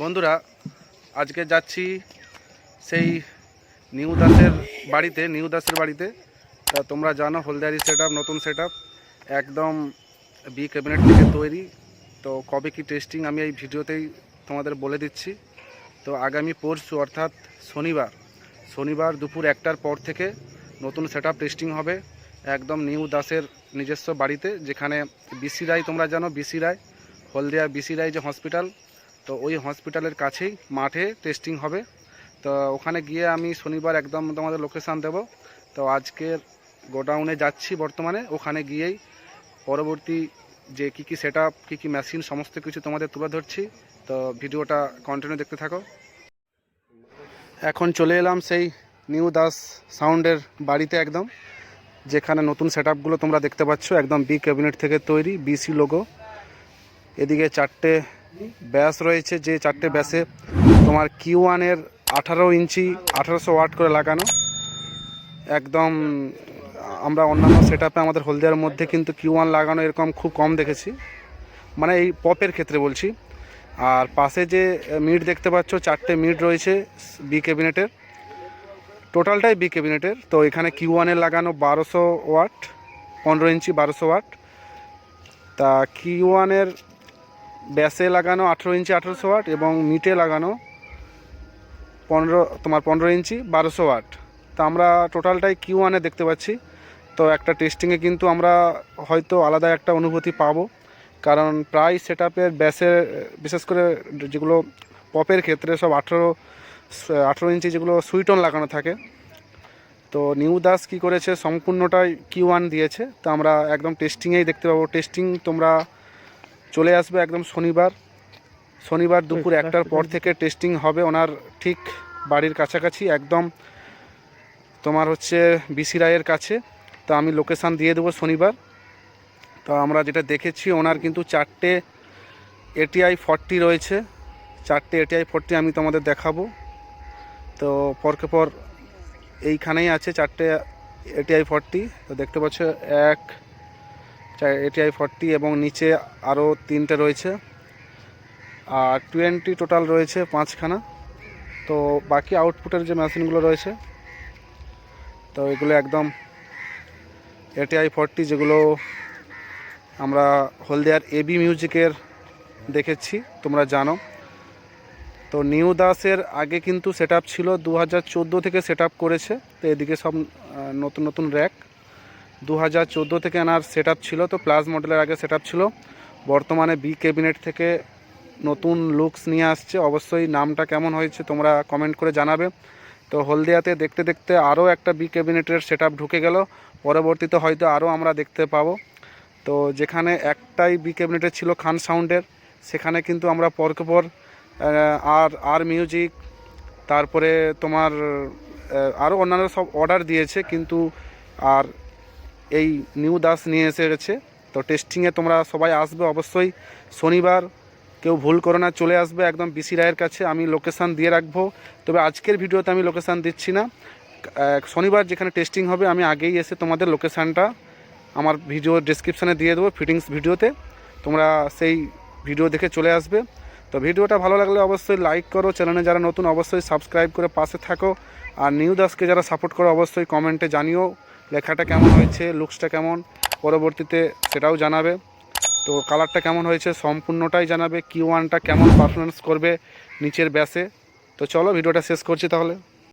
বন্ধুরা, আজকে যাচ্ছি সেই নিউ দাসের বাড়িতে, নিউ দাসের বাড়িতে। তা তোমরা জানো, হলদিয়ারি সেট নতুন সেট একদম বি ক্যাবিনেট থেকে তৈরি। তো কবে কি টেস্টিং আমি এই ভিডিওতেই তোমাদের বলে দিচ্ছি। তো আগামী পরশু, অর্থাৎ শনিবার শনিবার দুপুর একটার পর থেকে নতুন সেট টেস্টিং হবে একদম নিউ দাসের নিজস্ব বাড়িতে, যেখানে বিসি রায়, তোমরা জানো B C Roy, Haldia B C Roy যে হসপিটাল তো ওই হসপিটালের কাছেই মাঠে টেস্টিং হবে। তো ওখানে গিয়ে আমি শনিবার একদম তোমাদের লোকেশান দেব। তো আজকের গোডাউনে যাচ্ছি বর্তমানে, ওখানে গিয়েই পরবর্তী যে কী কী সেট আপ কী কী মেশিন সমস্ত কিছু তোমাদের তুলে ধরছি। তো ভিডিওটা কন্টিনিউ দেখতে থাকো। এখন চলে এলাম সেই নিউ দাস সাউন্ডের বাড়িতে একদম, যেখানে নতুন সেট তোমরা দেখতে পাচ্ছ। একদম বি ক্যাবিনেট থেকে তৈরি বিসি লোগো এদিকে চারটে ব্যাস রয়েছে যে চারটে ব্যাসে। তোমার কিউ ওয়ানের আঠারো ইঞ্চি, আঠারোশো ওয়াট করে লাগানো। একদম আমরা অন্যান্য সেট আমাদের হলদিয়ার মধ্যে কিন্তু কিউ ওয়ান লাগানো এরকম খুব কম দেখেছি। মানে এই পপের ক্ষেত্রে বলছি। আর পাশে যে মিড দেখতে পাচ্ছ, চারটে মিড রয়েছে বি ক্যাবিনেটের টোটালটাই বি ক্যাবিনেটের তো এখানে কিউ ওয়ানের লাগানো বারোশো ওয়াট, পনেরো ইঞ্চি বারোশো ওয়াট। তা কিউ ওয়ানের ব্যাসে লাগানো আঠেরো ইঞ্চি, আঠেরোশো ওয়াট এবং মিটে লাগানো পনেরো, তোমার পনেরো ইঞ্চি, বারোশো ওয়াট। তা আমরা টোটালটাই কিউ ওয়ানে দেখতে পাচ্ছি। তো একটা টেস্টিংয়ে কিন্তু আমরা হয়তো আলাদা একটা অনুভূতি পাবো। কারণ প্রায় সেট আপের ব্যাসে বিশেষ করে যেগুলো পপের ক্ষেত্রে সব আঠেরো আঠেরো ইঞ্চি যেগুলো সুইটন লাগানো থাকে। তো নিউ দাস কী করেছে, সম্পূর্ণটাই কিউ ওয়ান দিয়েছে। তো আমরা একদম টেস্টিংয়েই দেখতে পাবো। টেস্টিং তোমরা চলে আসবে একদম শনিবার। শনিবার দুপুর একটার পর থেকে টেস্টিং হবে। ওনার ঠিক বাড়ির কাছাকাছি একদম তোমার হচ্ছে বিসি রায়ের কাছে। তো আমি লোকেশান দিয়ে দেবো শনিবার। তো আমরা যেটা দেখেছি ওনার কিন্তু চারটে এটিআই ফর্টি রয়েছে। চারটে এটিআই ফর্টি আমি তোমাদের দেখাবো। তো পরকে পর এইখানেই আছে চারটে এটিআই ফর্টি তো দেখতে পাচ্ছ এক এটিআই ফর্টি এবং নিচে আরও তিনটে রয়েছে। আর টোয়েন্টি টোটাল রয়েছে পাঁচখানা। তো বাকি আউটপুটের যে মেশিনগুলো রয়েছে, তো এগুলো একদম এটিআই ফর্টি যেগুলো আমরা হলদিয়ার এবি মিউজিকের দেখেছি, তোমরা জানো। তো নিউ দাসের আগে কিন্তু সেট ছিল দু হাজার চোদ্দ থেকে সেট করেছে। তো এদিকে সব নতুন নতুন র্যাক দু হাজার চোদ্দ থেকে আনার সেট ছিল, তো প্লাস মডেলের আগে সেট ছিল। বর্তমানে বি ক্যাবিনেট থেকে নতুন লুকস নিয়ে আসছে। অবশ্যই নামটা কেমন হয়েছে তোমরা কমেন্ট করে জানাবে। তো হলদিয়াতে দেখতে দেখতে আরও একটা বি ক্যাবিনেটের সেট ঢুকে গেল। পরবর্তীতে হয়তো আরও আমরা দেখতে পাবো। তো যেখানে একটাই বি ক্যাবিনেটের ছিল খান সাউন্ডের, সেখানে কিন্তু আমরা পরকে পর আর আর মিউজিক তারপরে তোমার আরও অন্যান্য সব অর্ডার দিয়েছে। কিন্তু আর এই নিউ দাস নিয়ে এসে গেছে। তো টেস্টিংয়ে তোমরা সবাই আসবে অবশ্যই। শনিবার কেউ ভুল করো না, চলে আসবে একদম বিসি রায়ের কাছে। আমি লোকেশান দিয়ে রাখব। তবে আজকের ভিডিওতে আমি লোকেশান দিচ্ছি না। শনিবার যেখানে টেস্টিং হবে, আমি আগেই এসে তোমাদের লোকেশানটা আমার ভিডিও ডিসক্রিপশানে দিয়ে দেবো ফিটিংস ভিডিওতে। তোমরা সেই ভিডিও দেখে চলে আসবে। তো ভিডিওটা ভালো লাগলে অবশ্যই লাইক করো। চ্যানেলে যারা নতুন, অবশ্যই সাবস্ক্রাইব করে পাশে থাকো। আর নিউ দাসকে যারা সাপোর্ট করো, অবশ্যই কমেন্টে জানিও। লেখাটা কেমন হয়েছে লুকসটা কেমন, পরবর্তীতে সেটাও জানাবে। তো কালারটা কেমন হয়েছে সম্পূর্ণটাই জানাবে কিউ ওয়ানটা কেমন পারফরমেন্স করবে নিচের ব্যাসে তো চলো, ভিডিওটা শেষ করছি তাহলে।